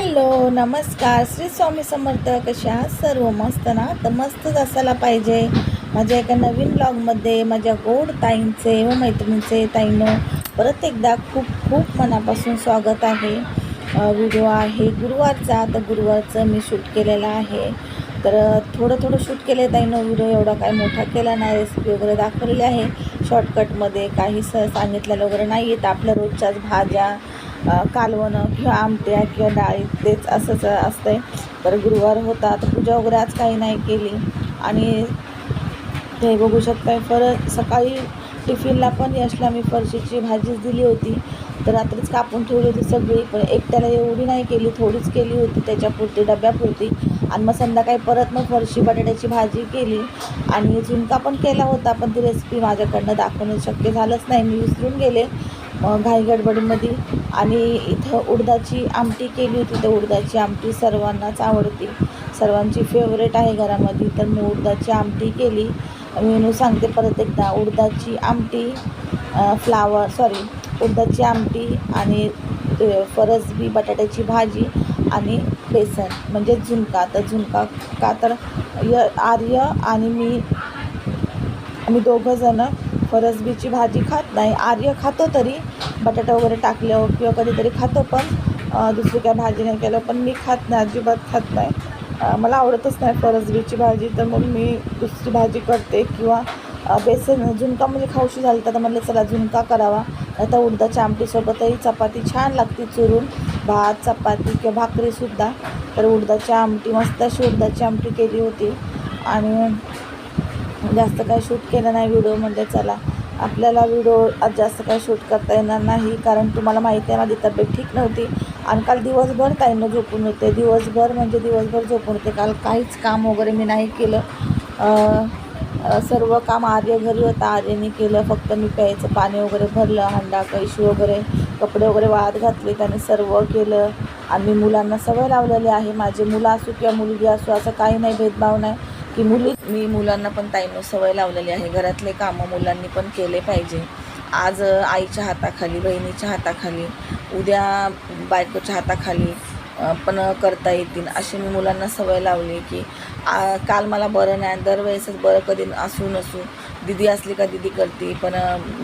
Hello नमस्कार. श्री स्वामी समर्थ कशा सर्व मस्त ना? तर मस्तच असायला पाहिजे. माझ्या एका नवीन ब्लॉगमध्ये माझ्या गोड ताईंचे व मैत्रिणींचे ताईनं परत एकदा खूप खूप मनापासून स्वागत आहे. व्हिडिओ आहे गुरुवारचा तर गुरुवारचं मी शूट केलेलं आहे. तर थोडं थोडं शूट केलं आहे ताईनं व्हिडिओ एवढा काय मोठा केला नाही रेसिपी वगैरे दाखवलेली आहे. शॉर्टकटमध्ये काही स सांगितलेलं वगैरे नाही आहेत आपल्या रोजच्याच भाज्या कालवणं किंवा आमट्या किंवा डाळी तेच असंच असतंय. तर गुरुवार होता तर पूजा वगैरे आज काही नाही केली. आणि ते बघू शकताय परत सकाळी टिफिनला पण यशला मी फरशीची भाजीच दिली होती. तर रात्रीच कापून ठेवली होती सगळी पण एकट्याला एवढी नाही केली थोडीच केली होती त्याच्यापुरती डब्यापुरती. आणि मग संध्याकाळी परत मग फरशी बटाट्याची भाजी केली. आणि झुणका पण केला होता पण ती रेसिपी माझ्याकडनं दाखवणं शक्य झालंच नाही. मी विसरून गेले. घाई गडबडीमध्ये. आणि इथं उडदाची आमटी केली होती तर उडदाची आमटी सर्वांनाच आवडते. सर्वांची फेवरेट आहे घरामध्ये तर मी उडदाची आमटी केली. मेनू सांगते परत एकदा. उडदाची आमटी फ्लावर सॉरी उडदाची आमटी आणि फरसबी बटाट्याची भाजी आणि बेसन म्हणजे झुणका. तर झुणका का तर य आर्य आणि मी आम्ही दोघंजणं फरसबीची भाजी खात नाही आर्य खातो तरी बटाटा वगैरे टाकल्यावर किंवा कधीतरी खातो पण दुसरी काय भाजी नाही केलं पण मी खात नाही अजिबात खात नाही. मला आवडतच नाही फरसबीची भाजी तर मग मी दुसरी भाजी करते किंवा बेसन झुणका म्हणजे खाऊशी झाली तर म्हटलं चला झुणका करावा. आता उडदाच्या आमटीसोबतही चपाती छान लागते चुरून भात चपाती किंवा भाकरीसुद्धा तर उडदाची आमटी मस्त अशी उडदाची आमटी केली होती. आणि जास्त काय शूट केलं नाही व्हिडिओ म्हणजे चला. आपल्याला व्हिडिओ आज जास्त काय शूट करता येणार नाही कारण तुम्हाला माहिती आहे माझी तब्येत ठीक नव्हती. आणि काल दिवसभर ताईनं झोपून होते. दिवसभर म्हणजे दिवसभर झोपून होते. काल काहीच काम वगैरे मी नाही केलं. सर्व काम आर्य घरी होता. आर्यने केलं. फक्त मी प्यायचं पाणी वगैरे भरलं हंडा कैशी वगैरे कपडे वगैरे वाळत घातले. त्याने सर्व केलं. आणि मी मुलांना सवय लावलेली आहे. माझे मुलं असू किंवा मुलगी असू असं काही नाही भेदभाव नाही. की मुली मी मुलांना पण ताईनं सवय लावलेली आहे. घरातले कामं मुलांनी पण केले पाहिजे. आज आईच्या हाताखाली बहिणीच्या हाताखाली उद्या बायकोच्या हाताखाली पण करता येतील. अशी मी मुलांना सवय लावली की आ, काल मला बरं नाही दरवेळेसच बरं कधी असू नसू दिदी असली का दिदी करते पण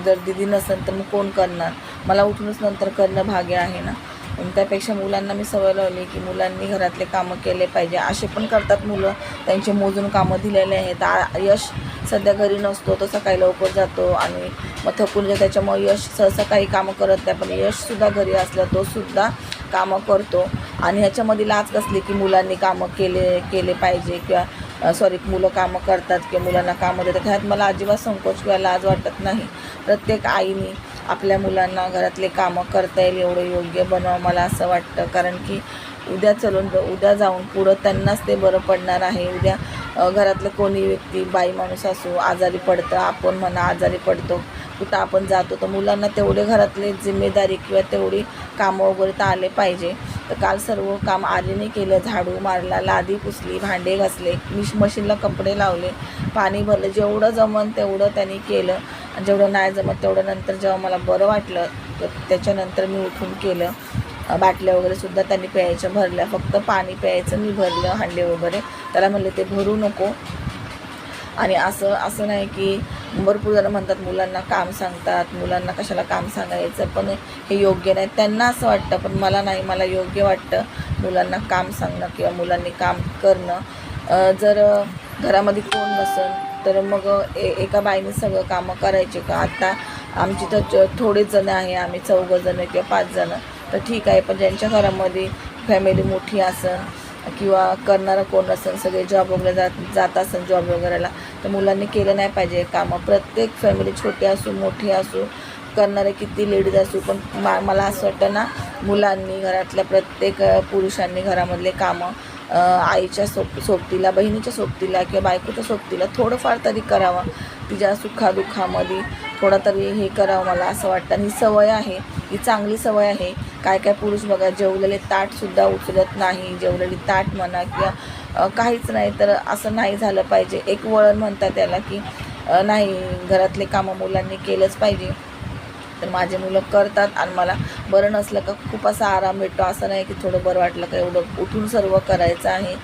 जर दिदी नसेल तर मग कोण करणार? मला उठूनच नंतर करणं भाग्य आहे ना. पण त्यापेक्षा मुलांना मी सवय लावली की मुलांनी घरातले कामं केले पाहिजे. असे पण करतात मुलं. त्यांचे मोजून कामं दिलेले आहेत. आ यश सध्या घरी नसतो तो सकाळी लवकर जातो आणि मग थकून त्याच्यामुळे यश सहसा काही कामं करत नाही. पण यशसुद्धा घरी असला तो सुद्धा कामं करतो. आणि ह्याच्यामध्ये लाच कसली की मुलांनी कामं केले केले पाहिजे किंवा सॉरी मुलं कामं करतात किंवा मुलांना कामं देतात. ह्यात मला अजिबात संकोच किंवा लाज वाटत नाही. प्रत्येक आईने आपल्या मुलांना घरातले कामं करता येईल एवढं योग्य बनवावं मला असं वाटतं. कारण की उद्या चलून उद्या जाऊन पुढं त्यांनाच ते बरं पडणार आहे. उद्या घरातलं कोणी व्यक्ती बाई माणूस असो आजारी पडतं आपण म्हणा आजारी पडतो कुठं आपण जातो तर मुलांना तेवढे घरातले जिम्मेदारी किंवा तेवढी कामं वगैरे तर आले पाहिजे. तर काल सर्व काम आलीने केलं झाडू मारला लादी पुसली भांडे घासले मिश मशीनला कपडे लावले पाणी भरलं जेवढं जमन तेवढं त्यांनी केलं. जेवढं नाही जमत तेवढं नंतर जेव्हा मला बरं वाटलं तर त्याच्यानंतर मी उठून केलं. बाटल्या वगैरे सुद्धा त्यांनी प्यायच्या भरल्या. फक्त पाणी प्यायचं मी भरलं हांडे वगैरे. त्याला म्हणले ते भरू नको. आणि असं असं नाही की भरपूर जण म्हणतात मुलांना काम सांगतात मुलांना कशाला काम सांगायचं? पण हे योग्य नाही. त्यांना असं वाटतं पण मला नाही मला योग्य वाटतं मुलांना काम सांगणं किंवा मुलांनी काम करणं. जर घरामध्ये कोण नसेल तर मग ए एका बाईने सगळं कामं करायचे का? आत्ता आमची तर थोडेच जण आहे आम्ही चौघंजणं किंवा पाच जणं. तर ठीक आहे पण ज्यांच्या घरामध्ये फॅमिली मोठी असं किंवा करणारं कोण असेल सगळे जॉब वगैरे जात जात असेल जॉब वगैरेला तर मुलांनी केलं नाही पाहिजे कामं. प्रत्येक फॅमिली छोटी असू मोठी असू करणारे किती लेडीज असू पण मा मला असं वाटतं ना मुलांनी घरातल्या प्रत्येक पुरुषांनी घरामधले कामं आईच्या सोब सोबतीला बहिणीच्या सोबतीला किंवा बायकोच्या सोबतीला थोडंफार तरी करावं. तिच्या सुखादुःखामध्ये थोडा तरी हे करावं मला असं वाटतं. आणि ही सवय आहे ही चांगली सवय आहे. काय काय पुरुष बघा जेवलेले ताटसुद्धा उचलत नाही जेवलेली ताट म्हणा किंवा काहीच नाही तर असं नाही झालं पाहिजे. एक वळण म्हणतात त्याला की नाही घरातले कामं मुलांनी केलंच पाहिजे. तर माझे मुलं करतात आणि मला बरं नसलं का खूप असा आराम भेटतो. असं नाही की थोडं बरं वाटलं का एवढं उठून सर्व करायचं आहे.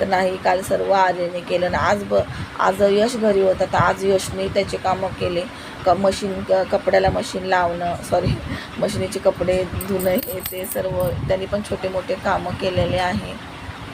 तर नाही काल सर्व आर्यने केलं ना आज ब आज यश घरी होता. तर आज यशने त्याचे कामं केले. क मशीन क कपड्याला मशीन लावणं सॉरी मशीनीचे कपडे धुणं हे ते सर्व त्यांनी पण छोटे मोठे कामं केलेले आहे.